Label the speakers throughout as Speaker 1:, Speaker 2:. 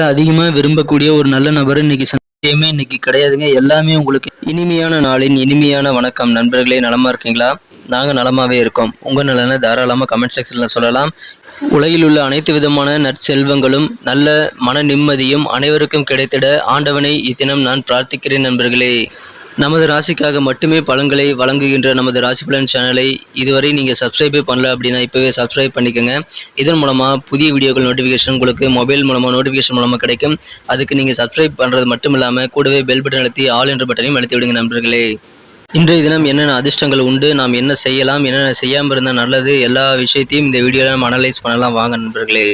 Speaker 1: உங்களை அதிகமாக விரும்பக்கூடிய ஒரு நல்ல நபர் இன்னைக்கு சந்தேகமே இன்னைக்கு கிடையாதுங்க. எல்லாமே உங்களுக்கு இனிமையான நாளின் இனிமையான வணக்கம். நண்பர்களே நலமா இருக்கீங்களா? நாங்கள் நலமாவே இருக்கோம். உங்கள் நலனை தாராளமாக கமெண்ட் செக்ஷனில் சொல்லலாம். உலகில் உள்ள அனைத்து விதமான நற்செல்வங்களும் நல்ல மன நிம்மதியும் அனைவருக்கும் கிடைத்திட ஆண்டவனை இத்தினம் நான் பிரார்த்திக்கிறேன் நண்பர்களே. நமது ராசிக்காக மட்டுமே பலன்களை வழங்குகின்ற நமது ராசி பலன் சேனலை இதுவரை நீங்கள் சப்ஸ்கிரைபே பண்ணல அப்படின்னா இப்போவே சப்ஸ்கிரைப் பண்ணிக்கோங்க. இதன் மூலமாக புதிய வீடியோக்கள் நோட்டிஃபிகேஷன் உங்களுக்கு மொபைல் மூலமாக நோட்டிஃபிகேஷன் மூலமாக கிடைக்கும். அதுக்கு நீங்கள் சப்ஸ்கிரைப் பண்ணுறது மட்டும் இல்லாமல் கூடவே பெல் பட்டன் அழுத்தி ஆல் என்ற பட்டனையும் அழுத்தி விடுங்க நண்பர்களே. இன்றைய தினம் என்னென்ன அதிர்ஷ்டங்கள் உண்டு நாம் என்ன செய்யலாம் என்னென்ன செய்யாமல் இருந்தால் நல்லது எல்லா விஷயத்தையும் இந்த வீடியோவில் நம்ம அனலைஸ் பண்ணலாம். வாங்க நண்பர்களே.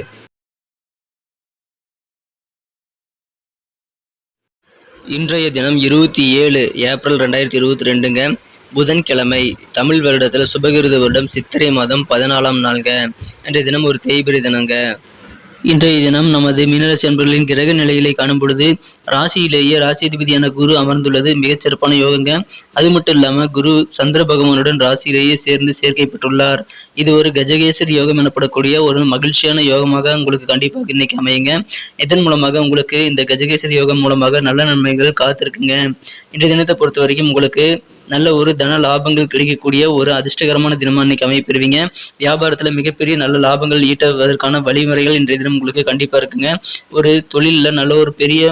Speaker 1: இன்றைய தினம் இருபத்தி ஏழு ஏப்ரல் ரெண்டாயிரத்தி இருபத்தி ரெண்டுங்க. புதன்கிழமை தமிழ் வருடத்தில் சுபகிருத வருடம் சித்திரை மாதம் பதினாலாம் நாளுங்க. இன்றைய தினம் ஒரு தேய்பிரை தினங்க. இன்றைய தினம் நமது மீனராசி அன்பர்களின் கிரக நிலைகளை காணும் பொழுது ராசியிலேயே ராசிதிபதியான குரு அமர்ந்துள்ளது மிகச்சிறப்பான யோகங்க. அது மட்டும் இல்லாமல் குரு சந்திர பகவானுடன் ராசியிலேயே சேர்ந்து சேர்க்கை பெற்றுள்ளார். இது ஒரு கஜகேசரி யோகம் எனப்படக்கூடிய ஒரு மகிழ்ச்சியான யோகமாக உங்களுக்கு கண்டிப்பாக இன்னைக்கு அமையுங்க. இதன் மூலமாக உங்களுக்கு இந்த கஜகேசரி யோகம் மூலமாக நல்ல நன்மைகள் காத்திருக்குங்க. இன்றைய தினத்தை பொறுத்த வரைக்கும் உங்களுக்கு நல்ல ஒரு தன லாபங்கள் கிடைக்கக்கூடிய ஒரு அதிர்ஷ்டகரமான தினமாக இன்னைக்கு அமைப்பெறுவீங்க வியாபாரத்தில் மிகப்பெரிய நல்ல லாபங்கள் ஈட்டுவதற்கான வழிமுறைகள் இன்றைய தினம் உங்களுக்கு கண்டிப்பாக இருக்குங்க. ஒரு தொழிலில் நல்ல ஒரு பெரிய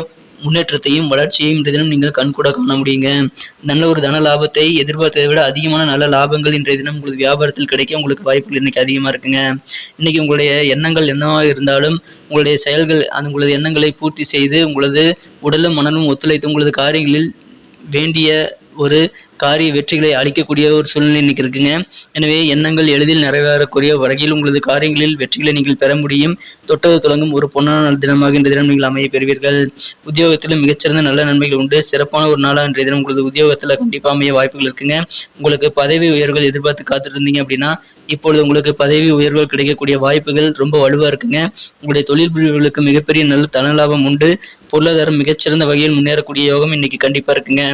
Speaker 1: முன்னேற்றத்தையும் வளர்ச்சியையும் இன்றைய தினம் நீங்கள் கண்கூட காண முடியுங்க. நல்ல ஒரு தன லாபத்தை எதிர்பார்த்ததை விட அதிகமான நல்ல லாபங்கள் இன்றைய தினம் உங்களுக்கு வியாபாரத்தில் கிடைக்க உங்களுக்கு வாய்ப்புகள் இன்னைக்கு அதிகமாக இருக்குங்க. இன்னைக்கு உங்களுடைய எண்ணங்கள் என்னவாக இருந்தாலும் உங்களுடைய செயல்கள் அந்த உங்களது எண்ணங்களை பூர்த்தி செய்து உங்களது உடலும் மனமும் ஒத்துழைத்து உங்களது காரியங்களில் வேண்டிய ஒரு காரிய வெற்றிகளை அளிக்கக்கூடிய ஒரு சூழ்நிலை இன்னைக்கு இருக்குங்க. எனவே எண்ணங்கள் எளிதில் நிறைவேறக்கூடிய வகையில் உங்களது காரியங்களில் வெற்றிகளை நீங்கள் பெற முடியும். தொட்டது தொடங்கும் ஒரு பொன்னான தினமாக இன்றைய தினம் நீங்கள் அமைய பெறுவீர்கள். உத்தியோகத்திலும் மிகச்சிறந்த நல்ல நன்மைகள் உண்டு. சிறப்பான ஒரு நாளாக இன்றைய தினம் உங்களது உத்தியோகத்தில் கண்டிப்பாக அமைய வாய்ப்புகள் இருக்குங்க. உங்களுக்கு பதவி உயர்வுகள் எதிர்பார்த்து காத்திருந்தீங்க அப்படின்னா இப்பொழுது உங்களுக்கு பதவி உயர்வுகள் கிடைக்கக்கூடிய வாய்ப்புகள் ரொம்ப வலுவாக இருக்குங்க. உங்களுடைய தொழில் பிரிவுகளுக்கு மிகப்பெரிய நல்ல தனலாபம் உண்டு. பொருளாதாரம் மிகச்சிறந்த வகையில் முன்னேறக்கூடிய யோகம் இன்னைக்கு கண்டிப்பா இருக்குங்க.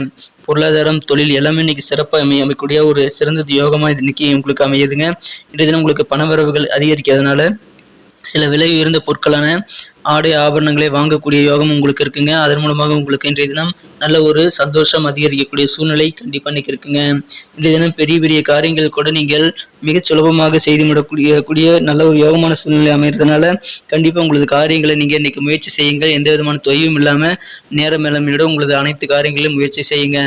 Speaker 1: பொருளாதாரம் தொழில் எல்லாமே இன்னைக்கு சிறப்பாக அமைய அமைக்கூடிய ஒரு சிறந்த யோகமா இது இன்னைக்கு உங்களுக்கு அமையுதுங்க. இன்றைய தினம் உங்களுக்கு பண வரவுகள் அதிகரிக்கிறதுனால சில விலை உயர்ந்த பொருட்களான ஆடை ஆபரணங்களை வாங்கக்கூடிய யோகம் உங்களுக்கு இருக்குங்க. அதன் மூலமாக உங்களுக்கு இன்றைய தினம் நல்ல ஒரு சந்தோஷம் அதிகரிக்கக்கூடிய சூழ்நிலை கண்டிப்பாக இன்னைக்கு இருக்குங்க. இன்றைய தினம் பெரிய பெரிய காரியங்கள் கூட நீங்கள் மிக சுலபமாக செய்து விடக்கூடிய கூடிய நல்ல ஒரு யோகமான சூழ்நிலை அமைகிறதுனால கண்டிப்பாக உங்களது காரியங்களை நீங்கள் இன்னைக்கு முயற்சி செய்யுங்கள். எந்த விதமான தொய்வும் இல்லாமல் நேரம் மேலமையோட உங்களது அனைத்து காரியங்களையும் முயற்சி செய்யுங்க.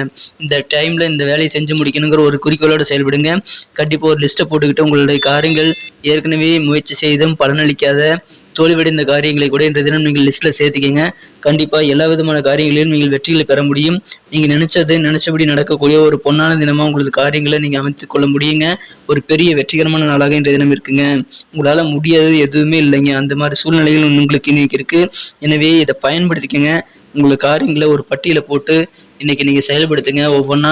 Speaker 1: இந்த டைமில் இந்த வேலையை செஞ்சு முடிக்கணுங்கிற ஒரு குறிக்கோளோடு செயல்படுங்க. கண்டிப்பாக ஒரு லிஸ்ட்டை போட்டுக்கிட்டு உங்களுடைய காரியங்கள் ஏற்கனவே முயற்சி செய்தும் பலனளிக்காத தோல்வியடைந்த காரியங்களை கூட இந்த தினம் நீங்கள் லிஸ்ட்டில் சேர்த்துக்கிங்க. கண்டிப்பாக எல்லா விதமான காரியங்களிலும் நீங்கள் வெற்றிகளை பெற முடியும். நீங்கள் நினைச்சது நினைச்சபடி நடக்கக்கூடிய ஒரு பொன்னான தினமாக உங்களது காரியங்களை நீங்கள் அமைத்து கொள்ள முடியுங்க. ஒரு பெரிய வெற்றிகரமான நாளாக இன்றைய தினம் இருக்குங்க. உங்களால் முடியாதது எதுவுமே இல்லைங்க. அந்த மாதிரி சூழ்நிலைகள் உங்களுக்கு இன்னைக்கு இருக்குது எனவே இதை பயன்படுத்திக்கங்க. உங்களுக்கு காரியங்களை ஒரு பட்டியலை போட்டு இன்னைக்கு நீங்கள் செயல்படுத்துங்க. ஒவ்வொன்றா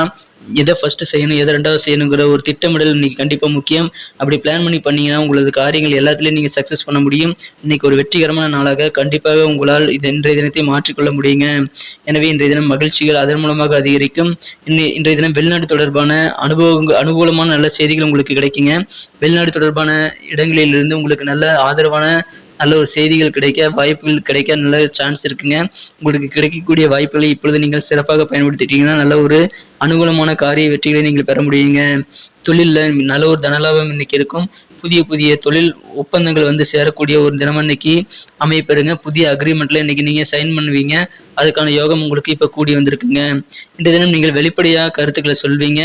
Speaker 1: எதை ஃபஸ்ட்டு செய்யணும் எதை ரெண்டாவது செய்யணுங்கிற ஒரு திட்டமிடல் இன்றைக்கி கண்டிப்பாக முக்கியம். அப்படி பிளான் பண்ணி பண்ணிங்கன்னா உங்களது காரியங்கள் எல்லாத்துலேயும் நீங்கள் சக்ஸஸ் பண்ண முடியும். இன்றைக்கி ஒரு வெற்றிகரமான நாளாக கண்டிப்பாக உங்களால் இது இன்றைய தினத்தை மாற்றிக்கொள்ள முடியுங்க. எனவே இன்றைய தினம் மகிழ்ச்சிகள் அதன் மூலமாக அதிகரிக்கும். இன்னை இன்றைய தினம் வெளிநாடு தொடர்பான அனுபவங்கள் அனுகூலமான நல்ல செய்திகள் உங்களுக்கு கிடைக்குங்க. வெளிநாடு தொடர்பான இடங்களிலிருந்து உங்களுக்கு நல்ல ஆதரவான நல்ல ஒரு செய்திகள் கிடைக்க வாய்ப்புகள் கிடைக்க நல்ல சான்ஸ் இருக்குங்க. உங்களுக்கு கிடைக்கக்கூடிய வாய்ப்புகளை இப்பொழுது நீங்கள் சிறப்பாக பயன்படுத்திட்டீங்கன்னா நல்ல ஒரு அனுகூலமான காரிய வெற்றிகளை நீங்கள் பெற முடியுங்க. தொழிலில் நல்ல ஒரு தனலாபம் இன்னைக்கு இருக்கும். புதிய புதிய தொழில் ஒப்பந்தங்கள் வந்து சேரக்கூடிய ஒரு தினம் இன்னைக்கு அமைப்பெறுங்க புதிய அக்ரிமெண்ட்ல இன்னைக்கு நீங்கள் சைன் பண்ணுவீங்க. அதுக்கான யோகம் உங்களுக்கு இப்போ கூடி வந்திருக்குங்க. இந்த தினம் நீங்கள் வெளிப்படையாக கருத்துக்களை சொல்வீங்க.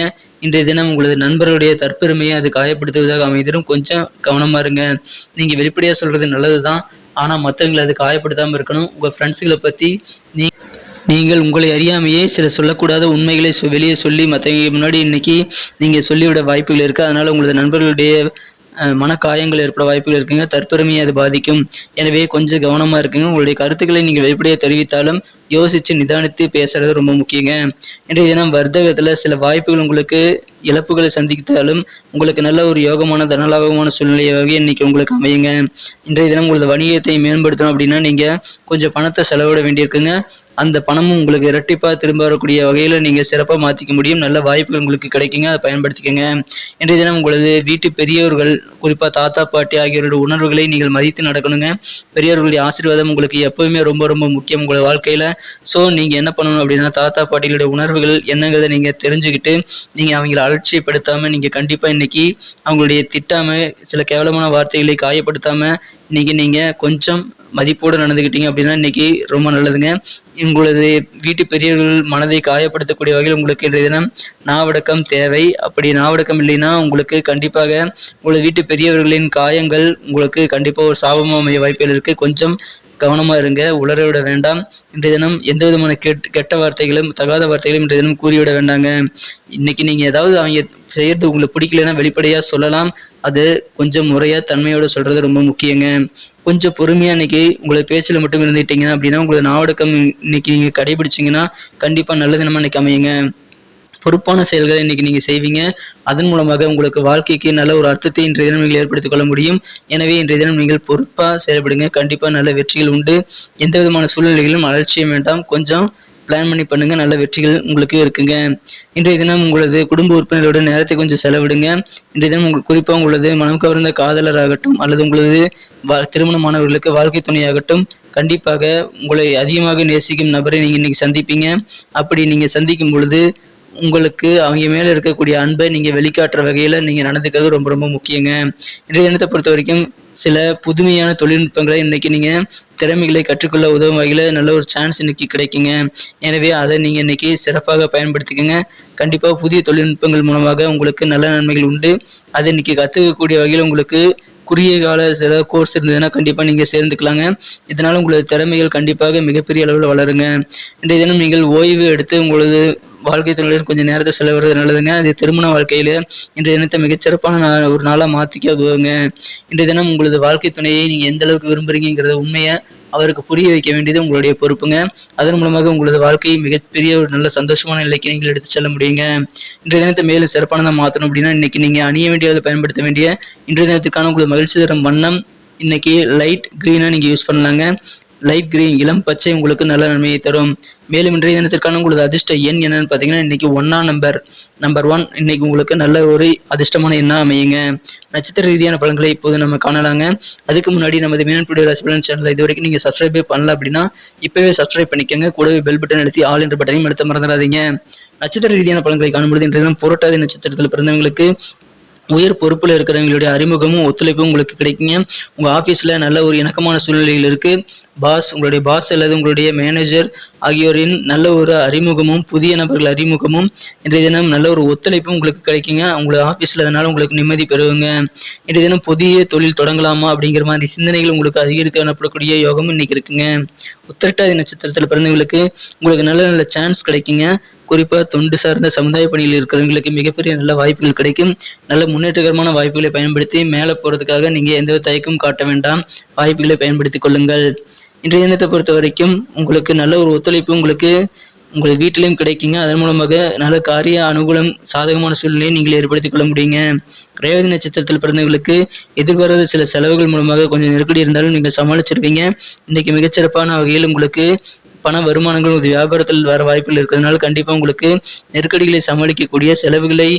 Speaker 1: இன்றைய தினம் உங்களது நண்பர்களுடைய தற்பெருமையை அது காயப்படுத்துவதாக அமைதிரும் கொஞ்சம் கவனமா இருங்க. நீங்கள் வெளிப்படையாக சொல்கிறது நல்லது தான் ஆனால் மற்றவங்களை அது காயப்படுத்தாம இருக்கணும். உங்கள் ஃப்ரெண்ட்ஸுகளை பற்றி நீ நீங்கள் உங்களை அறியாமையே சில சொல்லக்கூடாத உண்மைகளை வெளியே சொல்லி மற்றவங்க முன்னாடி இன்னைக்கு நீங்கள் சொல்லிவிட வாய்ப்புகள் இருக்குது அதனால் உங்களது நண்பர்களுடைய அஹ், மனக்காயங்கள் ஏற்பட வாய்ப்புகள் இருக்குங்க. தற்பெருமையை அது பாதிக்கும். எனவே கொஞ்சம் கவனமாக இருக்குங்க. உங்களுடைய கருத்துக்களை நீங்கள் வெளிப்படையாக தெரிவித்தாலும் யோசித்து நிதானித்து பேசுறது ரொம்ப முக்கியங்க. இன்றைய தினம் வர்த்தகத்தில் சில வாய்ப்புகள் உங்களுக்கு இழப்புகளை சந்தித்தாலும் உங்களுக்கு நல்ல ஒரு யோகமான தனலாபகமான சூழ்நிலையாகவே இன்னைக்கு உங்களுக்கு அமையுங்க. இன்றைய தினம் உங்களது வணிகத்தை மேம்படுத்தணும் அப்படின்னா நீங்கள் கொஞ்சம் பணத்தை செலவிட வேண்டியிருக்குங்க. அந்த பணமும் உங்களுக்கு இரட்டிப்பாக திரும்ப வரக்கூடிய வகையில் நீங்கள் சிறப்பாக மாற்றிக்க முடியும். நல்ல வாய்ப்புகள் உங்களுக்கு கிடைக்குங்க. அதை பயன்படுத்திக்கங்க. இன்றைய தினம் உங்களது வீட்டு பெரியவர்கள் குறிப்பாக தாத்தா பாட்டி ஆகியோருடைய உணர்வுகளை நீங்கள் மதித்து நடக்கணுங்க. பெரியவர்களுடைய ஆசீர்வாதம் உங்களுக்கு எப்பவுமே ரொம்ப ரொம்ப முக்கியம். உங்களோட வாழ்க்கையில் ஸோ நீங்கள் என்ன பண்ணணும் அப்படின்னா தாத்தா பாட்டிகளுடைய உணர்வுகள் என்னங்கிறத நீங்கள் தெரிஞ்சுக்கிட்டு நீங்கள் அவங்கள அலட்சியப்படுத்தாமல் நீங்கள் கண்டிப்பாக இன்னைக்கு அவங்களுடைய திட்டாமல் சில கேவலமான வார்த்தைகளை காயப்படுத்தாமல் இன்னைக்கு நீங்கள் கொஞ்சம் மதிப்போடு நடந்துக்கிட்டீங்க அப்படின்னா இன்னைக்கு ரொம்ப நல்லதுங்க. உங்களது வீட்டு பெரியவர்கள் மனதை காயப்படுத்தக்கூடிய வகையில் உங்களுக்கு இன்றைய தினம் நாவடக்கம் தேவை. அப்படி நாவடக்கம் இல்லைன்னா உங்களுக்கு கண்டிப்பாக உங்களது வீட்டு பெரியவர்களின் காயங்கள் உங்களுக்கு கண்டிப்பாக ஒரு சாபமாக அமைய வாய்ப்புகள் இருக்குது கொஞ்சம் கவனமாக இருங்க உளர விட வேண்டாம். இன்றைய தினம் எந்த விதமான கெட் கெட்ட வார்த்தைகளும் தகாத வார்த்தைகளும் இன்றைய தினம் கூறிவிட வேண்டாங்க. இன்னைக்கு நீங்கள் ஏதாவது அவங்க செய்யறது உங்களுக்கு பிடிக்கலன்னா வெளிப்படையாக சொல்லலாம். அது கொஞ்சம் முறையாக தன்மையோடு சொல்கிறது ரொம்ப முக்கியங்க. கொஞ்சம் பொறுமையாக இன்னைக்கு உங்களை பேச்சில் மட்டும் இருந்துட்டீங்கன்னா அப்படின்னா உங்களோட நாவடக்கம் இன்னைக்கு நீங்கள் கடைபிடிச்சிங்கன்னா கண்டிப்பாக நல்ல தினமாக இன்னைக்கு அமையுங்க. பொறுப்பான செயல்களை இன்னைக்கு நீங்க செய்வீங்க. அதன் மூலமாக உங்களுக்கு வாழ்க்கைக்கு நல்ல ஒரு அர்த்தத்தை இன்றைய தினம் நீங்கள் ஏற்படுத்திக் கொள்ள முடியும். எனவே இன்றைய தினம் நீங்கள் பொறுப்பா செயல்படுங்க. கண்டிப்பா நல்ல வெற்றிகள் உண்டு. எந்த விதமான சூழ்நிலைகளிலும் அலட்சியம் வேண்டாம். கொஞ்சம் பிளான் பண்ணி பண்ணுங்க. நல்ல வெற்றிகள் உங்களுக்கு இருக்குங்க. இன்றைய தினம் உங்களது குடும்ப உறுப்பினரோட நேரத்தை கொஞ்சம் செலவிடுங்க. இன்றைய தினம் உங்களுக்கு குறிப்பாக உங்களது மனம் கவர்ந்த காதலராகட்டும் அல்லது உங்களது திருமணமானவர்களுக்கு வாழ்க்கை துணையாகட்டும் கண்டிப்பாக உங்களை அதிகமாக நேசிக்கும் நபரை நீங்கள் இன்னைக்கு சந்திப்பீங்க. அப்படி நீங்கள் சந்திக்கும் பொழுது உங்களுக்கு அவங்க மேலே இருக்கக்கூடிய அன்பை நீங்கள் வெளிக்காட்டுற வகையில் நீங்கள் நடந்துக்கிறது ரொம்ப ரொம்ப முக்கியங்க. இன்றைய தினத்தை பொறுத்த வரைக்கும் சில புதுமையான தொழில்நுட்பங்களை இன்றைக்கி நீங்கள் திறமைகளை கற்றுக்கொள்ள உதவும் வகையில் நல்ல ஒரு சான்ஸ் இன்னைக்கு கிடைக்குங்க. எனவே அதை நீங்கள் இன்றைக்கி சிறப்பாக பயன்படுத்திக்கோங்க. கண்டிப்பாக புதிய தொழில்நுட்பங்கள் மூலமாக உங்களுக்கு நல்ல நன்மைகள் உண்டு. அதை இன்றைக்கி கற்றுக்கக்கூடிய வகையில் உங்களுக்கு குறுகிய கால சில கோர்ஸ் இருந்ததுன்னா கண்டிப்பாக நீங்கள் சேர்ந்துக்கலாங்க. இதனால் உங்களது திறமைகள் கண்டிப்பாக மிகப்பெரிய அளவில் வளருங்க. இன்றைய தினம் நீங்கள் ஓய்வு எடுத்து உங்களது வாழ்க்கை துணையுடன் கொஞ்சம் நேரத்தை செலவிடுறது நல்லதுங்க. அது திருமண வாழ்க்கையில இன்றைய தினத்தை மிகச்சிறப்பான நாள் ஒரு நாளாக மாற்றிக்க உதவுங்க. இன்றைய தினம் உங்களது வாழ்க்கை துணையை நீங்கள் எந்த அளவுக்கு விரும்புறீங்கிறத உண்மையை அவருக்கு புரிய வைக்க வேண்டியது உங்களுடைய பொறுப்புங்க. அதன் மூலமாக உங்களது வாழ்க்கையை மிகப்பெரிய ஒரு நல்ல சந்தோஷமான நிலைக்கு நீங்கள் எடுத்து செல்ல முடியுங்க. இன்றைய தினத்தை மேலும் சிறப்பானதாக மாற்றணும் அப்படின்னா இன்னைக்கு நீங்கள் அணிய வேண்டியதை பயன்படுத்த வேண்டிய இன்றைய தினத்துக்கான உங்களது மகிழ்ச்சி தரும் வண்ணம் இன்னைக்கு லைட் க்ரீனாக நீங்கள் யூஸ் பண்ணலாங்க. லைட் கிரீன் இளம் பச்சை உங்களுக்கு நல்ல நன்மையை தரும். மேலும் இன்றைய தினத்திற்கான உங்களது அதிர்ஷ்ட எண் என்னன்னு பார்த்தீங்கன்னா இன்னைக்கு ஒன்னா நம்பர் நம்பர் ஒன் இன்னைக்கு உங்களுக்கு நல்ல ஒரு அதிர்ஷ்டமான எண்ணா அமையுங்க. நட்சத்திர ரீதியான பலன்களை இப்போது நம்ம காணலாங்க. அதுக்கு முன்னாடி நமது மீனன்புடைய ரசிபலன் சேனல் இது வரைக்கும் நீங்கள் சப்ஸ்கிரைபே பண்ணல அப்படின்னா இப்போவே சப்ஸ்கிரைப் பண்ணிக்கோங்க. கூடவே பெல் பட்டன் அழுத்தி ஆல் என்ற பட்டனையும் எடுத்து மறந்துடாதீங்க. நட்சத்திர ரீதியான பலன்களை காணும்பொழுது இன்றைய தினம் புரட்டாதி நட்சத்திரத்தில் பிறந்தவங்களுக்கு உயர் பொறுப்பில் இருக்கிறவங்களுடைய அறிமுகமும் ஒத்துழைப்பும் உங்களுக்கு கிடைக்குங்க. உங்கள் ஆஃபீஸில் நல்ல ஒரு இணக்கமான சூழ்நிலையில் இருக்குது பாஸ் உங்களுடைய பாஸ் அல்லது உங்களுடைய மேனேஜர் ஆகியோரின் நல்ல ஒரு அறிமுகமும் புதிய நபர்கள் அறிமுகமும் இன்றைய தினம் நல்ல ஒரு ஒத்துழைப்பும் உங்களுக்கு கிடைக்குங்க. உங்களுடைய ஆஃபீஸில் அதனால் உங்களுக்கு நிம்மதி பெறுவங்க. இன்றைய தினம் புதிய தொழில் தொடங்கலாமா அப்படிங்கிற மாதிரி சிந்தனைகள் உங்களுக்கு அதிகரித்து காணப்படக்கூடிய யோகமும் இன்னைக்கு இருக்குங்க. உத்திரட்டாதி நட்சத்திரத்தில் பிறந்தவங்களுக்கு உங்களுக்கு நல்ல நல்ல சான்ஸ் கிடைக்குங்க. குறிப்பாக தொண்டு சார்ந்த சமுதாய பணியில் இருக்கிறவங்களுக்கு மிகப்பெரிய நல்ல வாய்ப்புகள் கிடைக்கும். நல்ல முன்னேற்றகரமான வாய்ப்புகளை பயன்படுத்தி மேலே போகிறதுக்காக நீங்கள் எந்த தயக்கம் காட்ட வேண்டாம். வாய்ப்புகளை பயன்படுத்தி கொள்ளுங்கள். இன்றைய தினத்தை பொறுத்த வரைக்கும் உங்களுக்கு நல்ல ஒரு ஒத்துழைப்பு உங்களுக்கு உங்கள் வீட்டிலையும் கிடைக்குங்க. அதன் மூலமாக நல்ல காரிய அனுகூலம் சாதகமான சூழ்நிலையை நீங்கள் ஏற்படுத்திக் கொள்ள முடியுங்க. ரேவதி நட்சத்திரத்தில் பிறந்தவர்களுக்கு எதிர்பாராத சில செலவுகள் மூலமாக கொஞ்சம் நெருக்கடி இருந்தாலும் நீங்கள் சமாளிச்சிருப்பீங்க இன்றைக்கு மிகச்சிறப்பான வகையில் உங்களுக்கு பண வருமானங்கள் உங்கள் வியாபாரத்தில் வர வாய்ப்புகள் இருக்கிறதுனால கண்டிப்பாக உங்களுக்கு நெருக்கடிகளை சமாளிக்கக்கூடிய செலவுகளை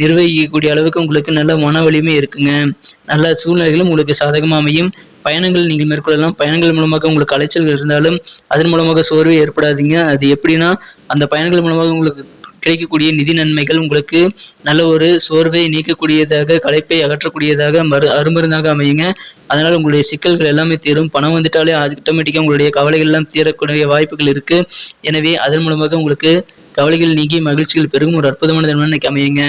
Speaker 1: நிர்வகிக்கக்கூடிய அளவுக்கு உங்களுக்கு நல்ல மன வலிமை இருக்குங்க. நல்ல சூழ்நிலைகளும் உங்களுக்கு சாதகமாக அமையும். பயணங்கள் நீங்கள் மேற்கொள்ளலாம். பயணங்கள் மூலமாக உங்களுக்கு அலைச்சல்கள் இருந்தாலும் அதன் மூலமாக சோர்வு ஏற்படாதீங்க. அது எப்படின்னா அந்த பயணங்கள் மூலமாக உங்களுக்கு கிடைக்கக்கூடிய நிதி நன்மைகள் உங்களுக்கு நல்ல ஒரு சோர்வை நீக்கக்கூடியதாக களைப்பை அகற்றக்கூடியதாக மறு அருமருந்தாக அமையுங்க. அதனால் உங்களுடைய சிக்கல்கள் எல்லாமே தீரும். பணம் வந்துட்டாலே ஆட்டோமேட்டிக்காக உங்களுடைய கவலைகள் எல்லாம் தீரக்கூடிய வாய்ப்புகள் இருக்குது எனவே அதன் மூலமாக உங்களுக்கு கவலைகள் நீங்கி மகிழ்ச்சிகள் பெருகும். ஒரு அற்புதமான தன்மை அமையுங்க.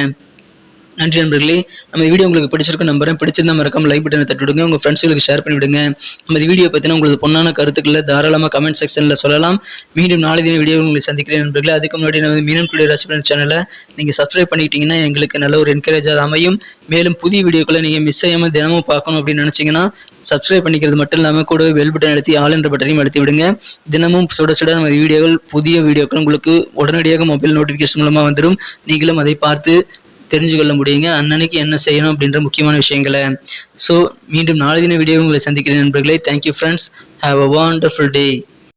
Speaker 1: நன்றி நண்பர்களே. நம்ம வீடியோ உங்களுக்கு பிடிச்சிருக்கும் நம்புறேன். பிடிச்சிருந்தா மறக்காம லைக் பட்டனை தட்டு விடுங்க உங்கள் ஃப்ரெண்ட்ஸ்களுக்கு ஷேர் பண்ணிவிடுங்க. நம்ம இந்த வீடியோ பற்றின உங்களுக்கு பொண்ணான கருத்துக்களை தாராளமாக கமெண்ட் செக்ஷனில் சொல்லலாம். மீண்டும் நாளை தின வீடியோ உங்களை சந்திக்கிறேன் நண்பர்களே. அதுக்கு முன்னாடி நம்ம மீனம் டுடே ராசிபலன் சேனலை நீங்கள் சப்ஸ்கிரைப் பண்ணிக்கிட்டீங்கன்னா எங்களுக்கு நல்ல ஒரு என்கரேஜாக அமையும். மேலும் புதிய வீடியோக்களை நீங்கள் மிஸ் செய்யாமல் தினமும் பார்க்கணும் அப்படின்னு நினைச்சீங்கன்னா சப்ஸ்கிரைப் பண்ணிக்கிறது மட்டும் இல்லாமல் கூட பெல் பட்டன் அழுத்தி ஆல் என்ற பட்டனையும் அழுத்தி விடுங்க. தினமும் சுட சுட நம்ம வீடியோக்கள் புதிய வீடியோக்கள் உங்களுக்கு உடனடியாக மொபைல் நோட்டிஃபிகேஷன் மூலமாக வந்துடும் நீங்களும் அதை பார்த்து தெரிஞ்சு கொள்ள முடியுங்க. அன்னன்னைக்கு என்ன செய்யணும் அப்படின்ற முக்கியமான விஷயங்களை. ஸோ மீண்டும் நாளை தின வீடியோ உங்களை சந்திக்கிறேன் நண்பர்களே. Thank you friends have a wonderful day